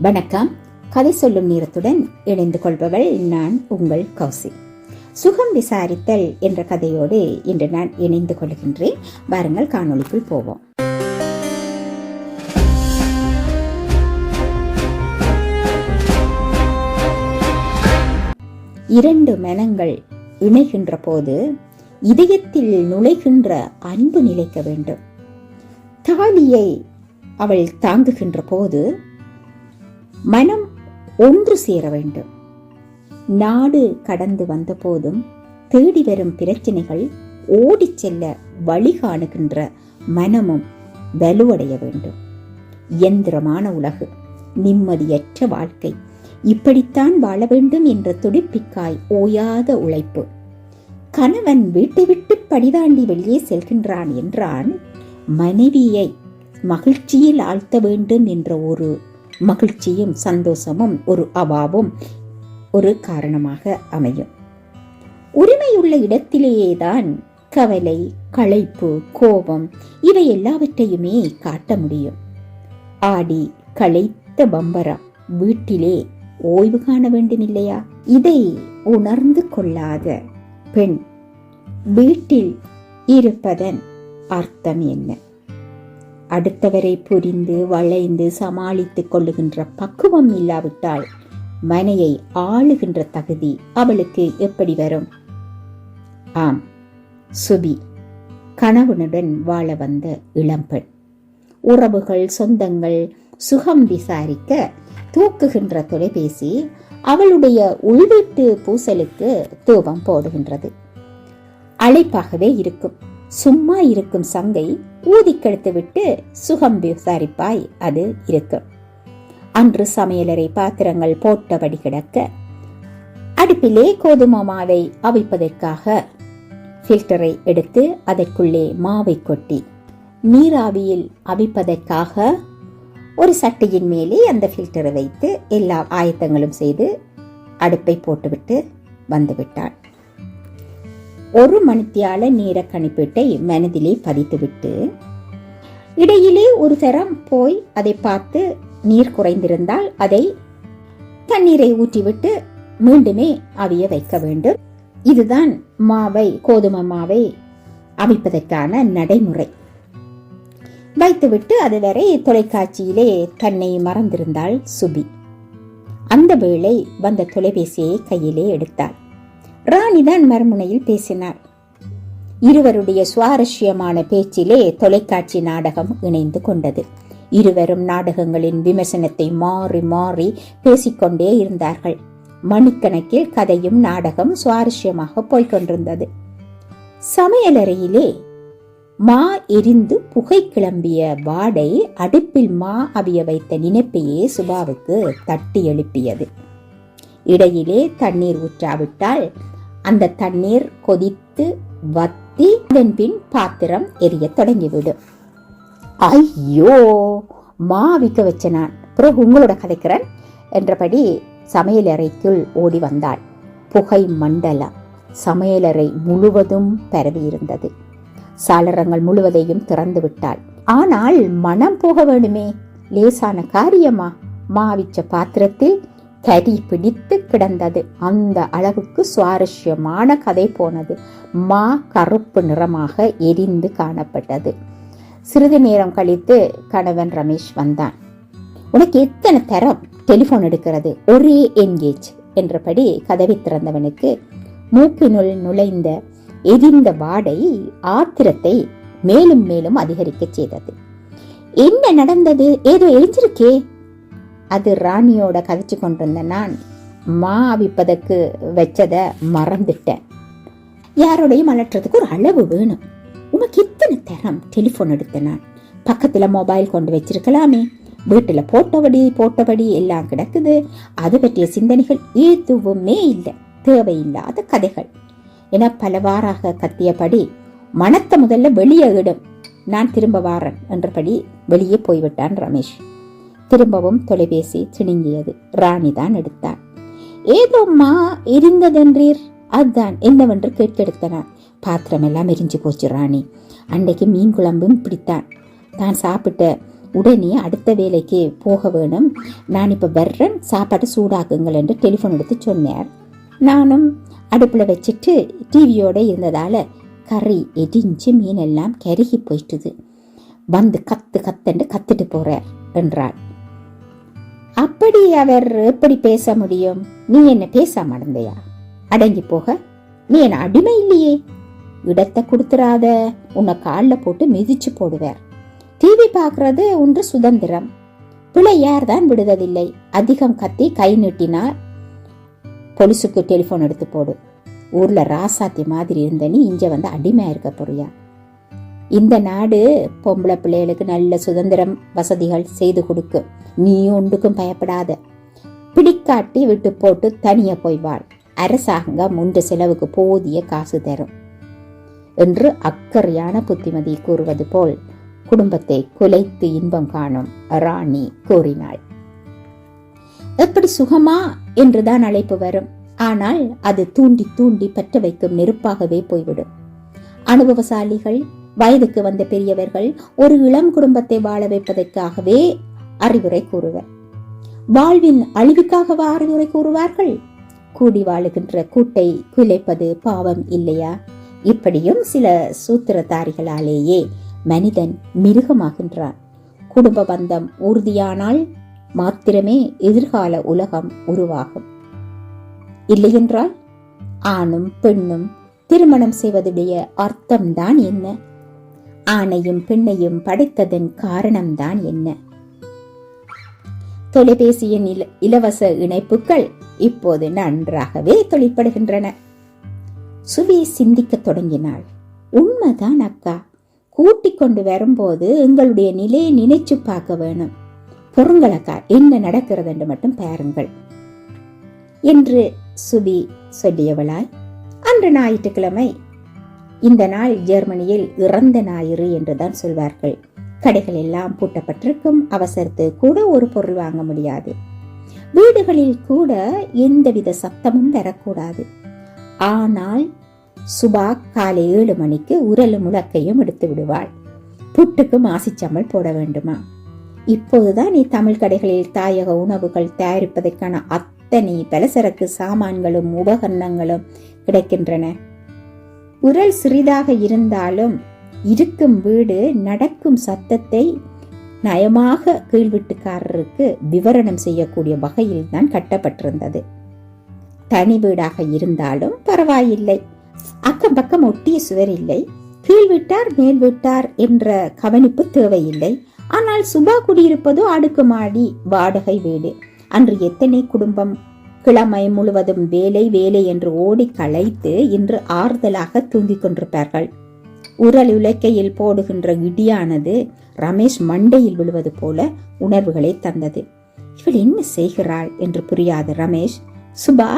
வணக்கம். கதை சொல்லும் நேரத்துடன் இணைந்து கொள்பவள் நான் உங்கள் கௌசி சுகம் விசாரித்தல் என்ற கதையோடு இன்று நான் இணைந்து கொள்கின்றேன். வாருங்கள் காணொளிக்குள் போவோம். இரண்டு மனங்கள் இணைகின்ற போது இதயத்தில் நுழைகின்ற அன்பு நிலைக்க வேண்டும். தாலியை அவள் தாங்குகின்ற போது மனம் ஒன்று சேர வேண்டும். நாடு கடந்து வந்தபோதும் தேடி வரும் பிரச்சனைகள் ஓடிச் செல்ல வழி காணுகின்ற மனமும் வலுவடைய வேண்டும். இயந்திரமான உலகு நிம்மதியற்ற வாழ்க்கை இப்படித்தான் வாழ வேண்டும் என்ற துடிப்பிக்காய் ஓயாத உழைப்பு. கணவன் வீட்டை விட்டு படிதாண்டி வெளியே செல்கின்றான் என்றான் மனைவியை மகிழ்ச்சியில் ஆழ்த்த வேண்டும் என்ற ஒரு மகிழ்ச்சியும் சந்தோஷமும் ஒரு அவாவும் ஒரு காரணமாக அமையும். உரிமையுள்ள இடத்திலேயேதான் கவலை களைப்பு கோபம் இவை எல்லாவற்றையுமே காட்ட முடியும். ஆடி களைத்த பம்பரா வீட்டிலே ஓய்வு காண வேண்டுமில்லையா? இதை உணர்ந்து கொள்ளாத பெண் வீட்டில் இருப்பதன் அர்த்தம் என்ன? அடுத்தவரை புரிந்து வளைந்து சமாளித்துக் கொள்ளுகின்ற பக்குவம் இல்லாவிட்டால் மனையை ஆளுகின்ற தகுதி அவளுக்கு எப்படி வரும்? ஆம் சுபி கணவனுடன் வாழ வந்த இளம்பெண் உறவுகள் சொந்தங்கள் சுகம் விசாரிக்க தூக்குகின்ற தொலைபேசி அவளுடைய உள்வீட்டு பூசலுக்கு தூபம் போடுகின்றது. அழைப்பாகவே இருக்கும். சும்மா இருக்கும் சங்கை ஊதி விட்டு சுகம் விசாரிப்பாய் அது இருக்கும். அன்று சமையலறை பாத்திரங்கள் போட்டபடி கிடக்க அடுப்பிலே கோதுமை மாவை அவிப்பதற்காக ஃபில்டரை எடுத்து அதற்குள்ளே மாவை கொட்டி நீராவியில் அவிப்பதற்காக ஒரு சட்டியின் மேலே அந்த ஃபில்டரை வைத்து எல்லா ஆயத்தங்களும் செய்து அடுப்பை போட்டுவிட்டு வந்துவிட்டான் ஒரு மணித்தியால நேர கணிப்பீட்டை மனதிலே பதித்துவிட்டு இடையிலே ஒரு தரம் போய் அதை பார்த்து நீர் குறைந்திருந்தால் அதை தண்ணீரை ஊற்றிவிட்டு மீண்டுமே அவிய வைக்க வேண்டும். இதுதான் மாவை கோதுமை மாவை அவிப்பதற்கான நடைமுறை. வைத்துவிட்டு அதுவரை தொலைக்காட்சியிலே தன்னை மறந்திருந்தாள் சுபி. அந்த வேளை வந்த தொலைபேசியை கையிலே எடுத்தாள். ராணிதான் மறுமுனையில் பேசினார். இருவருடைய சுவாரஸ்யமான பேச்சிலே தொலைக்காட்சி நாடகம் இணைந்து கொண்டது. இருவரும் நாடகங்களின் விமர்சனத்தை மாறி மாறி பேசிக்கொண்டே இருந்தார்கள். மணிக்கணக்கில் கதையும் நாடகம் சுவாரஸ்யமாக போய்கொண்டிருந்தது சமையலறையிலே மா எரிந்து புகை கிளம்பிய வாடை அடுப்பில் மா அவிய வைத்த நினைப்பையே சுபாவுக்கு தட்டி எழுப்பியது. இடையிலே தண்ணீர் ஊற்றாவிட்டால் அந்த தண்ணீர் கொதித்து வத்தி அதன் பின் பாத்திரம் எரிய தொடங்கிவிடும். ஐயோ! மாவிக்க வச்ச நான் பிறகு உங்களோட கதைக்கிறேன் என்றபடி சமையலறைக்குள் ஓடி வந்தாள். புகை மண்டலம் சமையலறை முழுவதும் பரவி இருந்தது. சாளரங்கள் முழுவதையும் திறந்து விட்டாள். ஆனால் மனம் போக வேண்டுமே லேசான காரியமா? மாவிச்ச பாத்திரத்தில் கரி பிடித்து கிடந்தது. அந்த அளவுக்கு சுவாரஸ்யமான கதை போனது. மா கருப்பு நிறமாக எரிந்து காணப்பட்டது. சிறிது நேரம் கழித்து கணவன் ரமேஷ் வந்தான். உனக்கு எத்தனை தரம் டெலிபோன் எடுக்கிறது? ஒரே என்கேஜ் என்றபடி கதவை திறந்தவனுக்கு மூக்கினுள் நுழைந்த எரிந்த வாடை ஆத்திரத்தை மேலும் மேலும் அதிகரிக்க செய்தது. என்ன நடந்தது? ஏதோ எரிஞ்சிருக்கே அது ராணியோட கதைச்சு கொண்டிருந்த நான் மா அவிப்பதற்கு வச்சதை மறந்துட்டேன். யாரோடையும் அலட்டுறதுக்கு ஒரு அளவு வேணும். உனக்கு இத்தனை தரம்? டெலிஃபோன் எடுத்தேன் நான். பக்கத்தில் மொபைல் கொண்டு வச்சிருக்கலாமே. வீட்டில் போட்டபடி போட்டபடி எல்லாம் கிடக்குது. அது பற்றிய சிந்தனைகள் எதுவுமே இல்லை. தேவையில்லாத கதைகள். என பலவாறாக கத்தியபடி மனத்தை முதல்ல வெளியே இடும். நான் திரும்ப வாரன் என்றபடி வெளியே போய்விட்டான் ரமேஷ். திரும்பவும் தொலைபேசி சிணுங்கியது ராணி தான் எடுத்தாள் ஏதோம்மா எரிந்ததென்றீர் அதுதான் என்னவென்று கேட்டெடுத்தனான். பாத்திரம் எல்லாம் எரிஞ்சு போச்சு ராணி. அன்றைக்கு மீன் குழம்பும் பிடித்தான். தான் சாப்பிட்ட உடனே அடுத்த வேலைக்கு போக வேணும். நான் இப்போ வர்றேன். சாப்பாடு சூடாக்குங்கள் என்று டெலிஃபோன் எடுத்து சொன்னார். நானும் அடுப்பில் வச்சுட்டு டிவியோடு இருந்ததால் கறி எரிஞ்சு மீனெல்லாம் கருகி போயிட்டுது. வந்து கத்து கத்துன்னு கத்துட்டு போகிறேன் என்றாள். அப்படி அவர் எப்படி பேச முடியும்? நீ என்ன பேச மறந்தையா? அடங்கி போக நீ என்ன அடிமை இல்லையே? இடத்தை கொடுத்துறாத உன்னை காலில் போட்டு மிதிச்சு போடுவார். டிவி பார்க்கறது ஒன்று சுதந்திரம். பிள்ளையார் தான் விடுவதில்லை. அதிகம் கத்தி கை நீட்டினார் போலீஸுக்கு டெலிஃபோன் எடுத்து போடு. ஊர்ல ராசாத்தி மாதிரி இருந்த நீ இங்க வந்து அடிமையா இருக்க போறியா? இந்த நாடு பொம்பளை பிள்ளைகளுக்கு நல்ல சுதந்திரம் வசதிகள் செய்து கொடுக்கும் நீ ஒன்றுக்கும் பயப்படாத. பிடிக்காட்டி விட்டு போட்டு தனிய போய் வாழ். அரசாங்கம் முன்ற செலவுக்கு போதிய காசு தரும். என்று அக்கறையான புத்திமதி கூறுவது போல் குடும்பத்தை குலைத்து இன்பம் காணும் ராணி கூறினாள். எப்படி சுகமா? என்றுதான் அழைப்பு வரும். ஆனால் அது தூண்டி தூண்டி பற்ற வைக்கும் நெருப்பாகவே போய்விடும். அனுபவசாலிகள் வயதுக்கு வந்த பெரியவர்கள் ஒரு இளம் குடும்பத்தை வாழ வைப்பதற்காகவே அறிவுரை கூறுவர். வாழ்வின் அழிவுக்காகவா அறிவுரை கூறுவார்கள்? கூடி வாழுகின்ற கூட்டை குலைப்பது பாவம் இல்லையா? இப்படியும் சில சூத்திரதாரிகளாலேயே மனிதன் மிருகமாகின்றான். குடும்ப பந்தம் உறுதியானால் மாத்திரமே எதிர்கால உலகம் உருவாகும். இல்லையென்றால் ஆணும் பெண்ணும் திருமணம் செய்வதுடைய அர்த்தம்தான் என்ன? ஆணையும் பெண்ணையும் படைத்ததன் காரணம்தான் என்ன? தொலைபேசியின் இல- இலவச இணைப்புகள் இப்போது நன்றாகவே தொழிற்படுகின்றன. சுவி சிந்திக்க தொடங்கினாள். உண்மைதான் அக்கா. கூட்டிக் கொண்டு வரும்போது எங்களுடைய நிலையை நினைச்சு பார்க்க வேணும். பொருங்களக்கா என்ன நடக்கிறது என்று மட்டும் பாருங்கள். என்று சுபி சொல்லியவளாய் அன்று ஞாயிற்றுக்கிழமை. இந்த நாள் ஜெர்மனியில் இறந்த ஞாயிறு என்றுதான் சொல்வார்கள். கடைகள் எல்லாம் பூட்டப்பட்டிருக்கும். அவசரத்து கூட ஒரு பொருள் வாங்க முடியாது. வீடுகளில் கூட எந்தவித சத்தமும் வரக்கூடாது. ஆனால் சுபா காலை ஏழு மணிக்கு உரலும் முழக்கையும் எடுத்து விடுவாள். புட்டுக்கு மாசிச்சம்பல் போட வேண்டுமா? இப்போதுதான் நீ தமிழ் கடைகளில் தாயக உணவுகள் தயாரிப்பதற்கான அத்தனை பலசரக்கு சாமான்களும் உபகரணங்களும் கிடைக்கின்றன. உரல் சிறிதாக இருந்தாலும் இருக்கும் வீடு நடக்கும் சத்தத்தை நயமாக கீழ்வீட்டுக்காரருக்கு விவரணம் செய்யக்கூடிய வகையில் தான் கட்டப்பட்டிருந்தது. தனி வீடாக இருந்தாலும் பரவாயில்லை. அக்கம் பக்கம் ஒட்டிய சுவர் இல்லை. கீழ் வீட்டார் மேல் விட்டார் என்ற கவனிப்பு தேவையில்லை. ஆனால் சுபா குடியிருப்பதோ அடுக்குமாடி வாடகை வீடு. அன்று எத்தனை குடும்பம்? கிழமை முழுவதும் வேலை வேலை என்று ஓடி களைத்து இன்று ஆறுதலாக தூங்கிக் கொண்டிருப்பார்கள். உரல் உலக்கையில் போடுகின்ற இடியானது ரமேஷ் மண்டையில் விழுவது போல உணர்வுகளை தந்தது. இவள் என்ன செய்கிறாள்? என்று புரியாத ரமேஷ் சுபா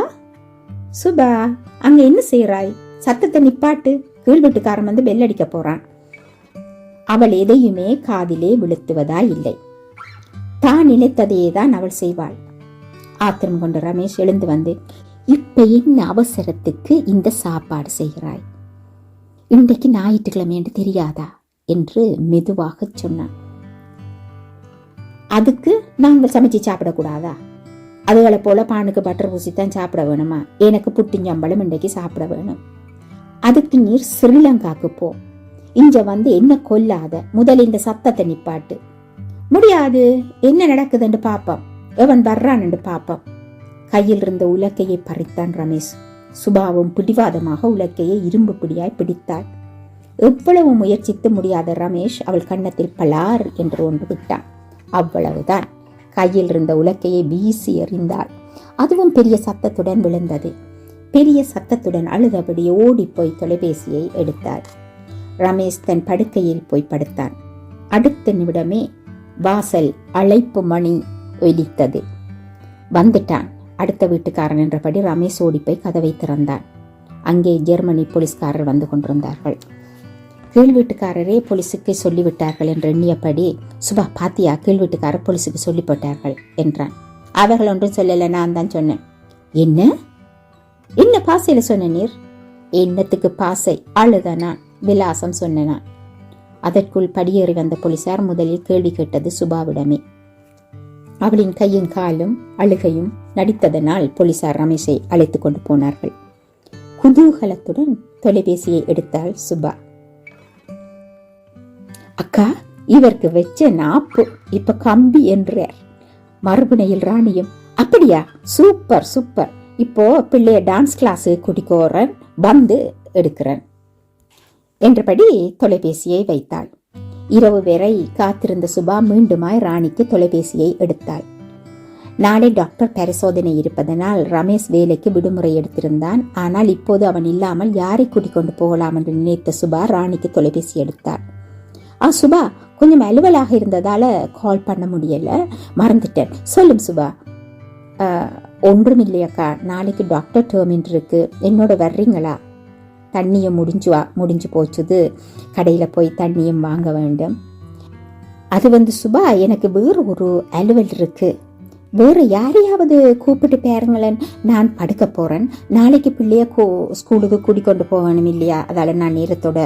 சுபா அங்க என்ன செய்கிறாய் சத்தத்தை நிப்பாட்டு. கீழ் வீட்டுக்காரன் வந்து bell அடிக்க போறான். அவள் எதையுமே காதிலே விழுத்துவதா இல்லை. தான் நினைத்ததையே தான் அவள் செய்வாள். ஆத்திரம் கொண்ட ரமேஷ் எழுந்து வந்து இப்ப என்ன அவசரத்துக்கு இந்த சாப்பாடு செய்கிறாய்? இன்றைக்கு ஞாயிற்றுக்கிழமை என்று தெரியாதா? என்று மெதுவாக சொன்னான். அதுக்கு நாங்கள் சமைச்சு சாப்பிடக்கூடாதா? அதுகளை போல பானுக்கு பட்டர் பூசி தான் சாப்பிட வேணுமா? எனக்கு புட்டிஞ்சம்பளம் இன்றைக்கு சாப்பிட வேணும். அதுக்கு நீர் ஸ்ரீலங்காக்கு போ. இங்க வந்து என்ன கொல்லாத? முதல் இந்த சத்தத்தை நிப்பாட்டு. முடியாது. என்ன நடக்குதுன்னு பாப்போம். எவன் வர்றான்னு பாப்போம். கையில் இருந்த உலக்கையை பறித்தான் ரமேஷ். சுபாவும் பிடிவாதமாக உலக்கையை இரும்பு பிடியாய் பிடித்தாள். எவ்வளவு முயற்சித்து முடியாத ரமேஷ் அவள் கன்னத்தில் பலார் என்று ஒன்று விட்டான் அவ்வளவுதான். கையில் இருந்த உலக்கையை வீசி எறிந்தாள். அதுவும் பெரிய சத்தத்துடன் விழுந்தது. பெரிய சத்தத்துடன் அழுதபடி ஓடிப்போய் தொலைபேசியை எடுத்தாள். ரமேஷ் தன் படுக்கையில் போய் படுத்தான். அடுத்த நிமிடமே வாசல் அழைப்பு மணி ஒலித்தது. வந்துட்டான். அடுத்த வீட்டுக்காரன் என்றபடி ரமேஷ் ஓடிப்போய் கதவை திறந்தான். அங்கே ஜெர்மனி போலீஸ்காரர் வந்து கொண்டிருந்தார்கள். கீழ் வீட்டுக்காரரே போலீஸுக்கு சொல்லிவிட்டார்கள் என்று எண்ணியபடி சுபா பாத்தியா கீழ் வீட்டுக்காரர் போலீஸுக்கு சொல்லி போட்டார்கள் என்றான். அவர்கள் ஒன்றும் சொல்லலை நான் தான் சொன்னேன். என்ன? என்ன பாசையில் சொன்ன நீர்? என்னத்துக்கு பாசை? அழுத நான் விலாசம் சொன்ன நான். அதற்குள் படியேறி வந்த போலீசார் முதலில் கேள்வி கேட்டது சுபாவிடமே. அவளின் கையும் காலும் அழுகையும் நடித்ததனால் போலீசார் ரமேஷை அழைத்து கொண்டு போனார்கள். குதூகலத்துடன் தொலைபேசியை எடுத்தாள் சுபா. அக்கா இவருக்கு வச்ச நாப்பு இப்ப கம்பி என்றார். மறுபுனையில் ராணியும் அப்படியா சூப்பர் சூப்பர். இப்போ பிள்ளைய டான்ஸ் கிளாஸ் குடிக்கோறன் வந்து எடுக்கிறேன் என்றபடி தொலைபேசியை வைத்தாள். இரவு வரை காத்திருந்த சுபா மீண்டுமாய் ராணிக்கு தொலைபேசியை எடுத்தாள். நாளை டாக்டர் பரிசோதனை இருப்பதனால் ரமேஷ் வேலைக்கு விடுமுறை எடுத்திருந்தான். ஆனால் இப்போது அவன் இல்லாமல் யாரை கூட்டிக் கொண்டு போகலாம் என்று நினைத்த சுபா ராணிக்கு தொலைபேசி எடுத்தார் ஆ சுபா கொஞ்சம் அலுவலாக இருந்ததால கால் பண்ண முடியல. மறந்துட்டேன். சொல்லும் சுபா. ஒன்றும் இல்லையாக்கா. நாளைக்கு டாக்டர் டேர்மின் இருக்கு. என்னோட வர்றீங்களா? தண்ணியை முடிஞ்சு வா முடிஞ்சு போச்சுது. கடையில் போய் தண்ணியும் வாங்க வேண்டும். அது வந்து சுபா எனக்கு வேறு ஒரு அலுவல் இருக்குது வேறு யாரையாவது கூப்பிட்டு பேருங்களேன். நான் படுக்க போகிறேன் நாளைக்கு பிள்ளைய கோ ஸ்கூலுக்கு கூட்டிக்கொண்டு போகணும் இல்லையா? அதால் நான் நேரத்தோட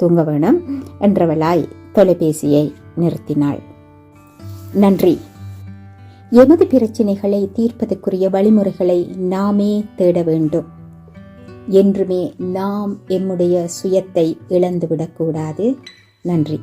தூங்க வேணும் என்றவளாய் தொலைபேசியை நிறுத்தினாள். நன்றி. எமது பிரச்சனைகளை தீர்ப்பதற்குரிய வழிமுறைகளை நாமே தேட வேண்டும். என்றுமே நாம் எம்முடைய சுயத்தை இழந்துவிடக்கூடாது. நன்றி.